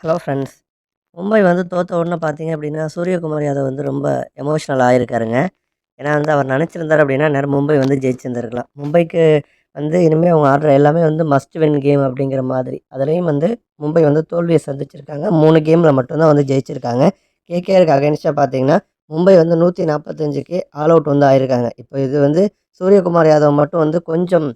Hello friends. Mumbai வந்து தோத்த உடனே பார்த்தீங்க அப்படின்னா சூரியகுமார் யாதவ் வந்து ரொம்ப எமோஷ்னல் ஆகிருக்காருங்க ஏன்னா வந்து அவர் நினச்சிருந்தார் அப்படின்னா நேரம் மும்பை வந்து ஜெயிச்சிருந்திருக்கலாம். மும்பைக்கு வந்து இனிமேல் அவங்க ஆடுற எல்லாமே வந்து மஸ்ட் வின் கேம் அப்படிங்கிற மாதிரி. அதுலேயும் வந்து மும்பை வந்து தோல்வியை சந்திச்சிருக்காங்க. மூணு கேமில் மட்டும்தான் வந்து ஜெயிச்சிருக்காங்க. கேகேஆருக்கு அகேன்ஸ்டாக பார்த்தீங்கன்னா மும்பை வந்து நூற்றி நாற்பத்தஞ்சுக்கு ஆல் அவுட் வந்து ஆயிருக்காங்க. இப்போ இது வந்து சூரியகுமார் யாதவ் மட்டும் வந்து கொஞ்சம்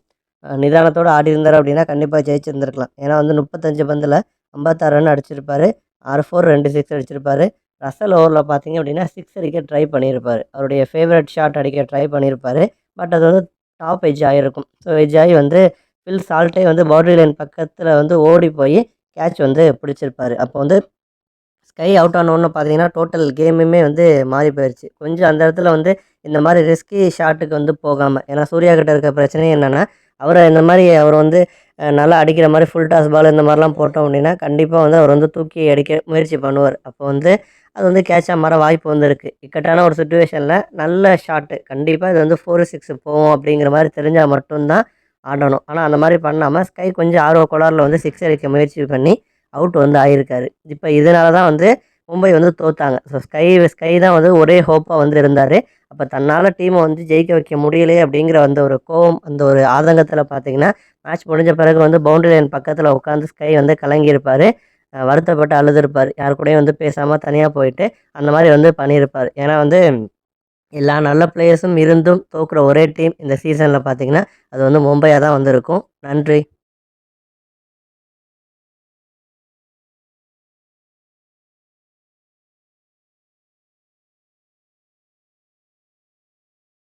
நிதானத்தோடு ஆடி இருந்தார் அப்படின்னா கண்டிப்பாக ஜெயிச்சிருந்துருக்கலாம். ஏன்னா வந்து முப்பத்தஞ்சு பந்தில் ஐம்பத்தாறு ரன் அடிச்சிருப்பாரு. ஆறு ஃபோர் ரெண்டு சிக்ஸ் அடிச்சிருப்பார். ரசல் ஓவரில் பார்த்தீங்க அப்படின்னா சிக்ஸ் அடிக்க ட்ரை பண்ணியிருப்பார் அவருடைய ஃபேவரட் ஷாட் அடிக்க ட்ரை பண்ணியிருப்பார் பட் அது வந்து டாப் எஜ் ஆகிருக்கும் ஸோ எஜ் ஆகி வந்து ஃபில் சால்ட்டே வந்து பவுண்டரி லைன் பக்கத்தில் வந்து ஓடி போய் கேட்ச் வந்து பிடிச்சிருப்பார். அப்போ வந்து ஸ்கை அவுட் ஆனோன்னு பார்த்தீங்கன்னா டோட்டல் கேமுமே வந்து மாறி போயிடுச்சு கொஞ்சம் அந்த இடத்துல வந்து இந்த மாதிரி ரிஸ்கி ஷாட்டுக்கு வந்து போகாமல் ஏன்னா சூர்யா கிட்ட இருக்க பிரச்சனை என்னென்னா அவரை இந்த மாதிரி அவர் வந்து நல்லா அடிக்கிற மாதிரி ஃபுல் டாஸ் பால் இந்த மாதிரிலாம் போட்டோம் அப்படின்னா கண்டிப்பாக வந்து அவர் வந்து தூக்கி அடிக்க முயற்சி பண்ணுவார். அப்போ வந்து அது வந்து கேட்சாக மாற வாய்ப்பு வந்து இருக்குது இக்கட்டான ஒரு சுச்சுவேஷனில் நல்ல ஷாட்டு கண்டிப்பாக இது வந்து ஃபோர் சிக்ஸ் போகும் அப்படிங்கிற மாதிரி தெரிஞ்சால் மட்டும்தான் ஆடணும். ஆனால் அந்த மாதிரி பண்ணாமல் ஸ்கை கொஞ்சம் ஆர்வ கோளாறில் வந்து சிக்ஸ் அடிக்க முயற்சி பண்ணி அவுட் வந்து ஆயிருக்காரு. இப்போ இதனால தான் வந்து மும்பை வந்து தோத்தாங்க. ஸோ ஸ்கை ஸ்கை தான் வந்து ஒரே ஹோப்பாக வந்து இருந்தார். அப்போ தன்னால் டீமை வந்து ஜெயிக்க வைக்க முடியலையே அப்படிங்கிற அந்த ஒரு கோவம் அந்த ஒரு ஆதங்கத்தில் பார்த்தீங்கன்னா மேட்ச் முடிஞ்ச பிறகு வந்து பவுண்டரி லைன் பக்கத்தில் உட்காந்து ஸ்கை வந்து கலங்கியிருப்பார். வருத்தப்பட்டு அழுதுருப்பார். யார் கூடயும் வந்து பேசாமல் தனியாக போயிட்டு அந்த மாதிரி வந்து பண்ணியிருப்பார். ஏன்னா வந்து எல்லா நல்ல பிளேயர்ஸும் இருந்தும் தோக்குற ஒரே டீம் இந்த சீசனில் பார்த்தீங்கன்னா அது வந்து மும்பையாக தான் வந்திருக்கும். நன்றி.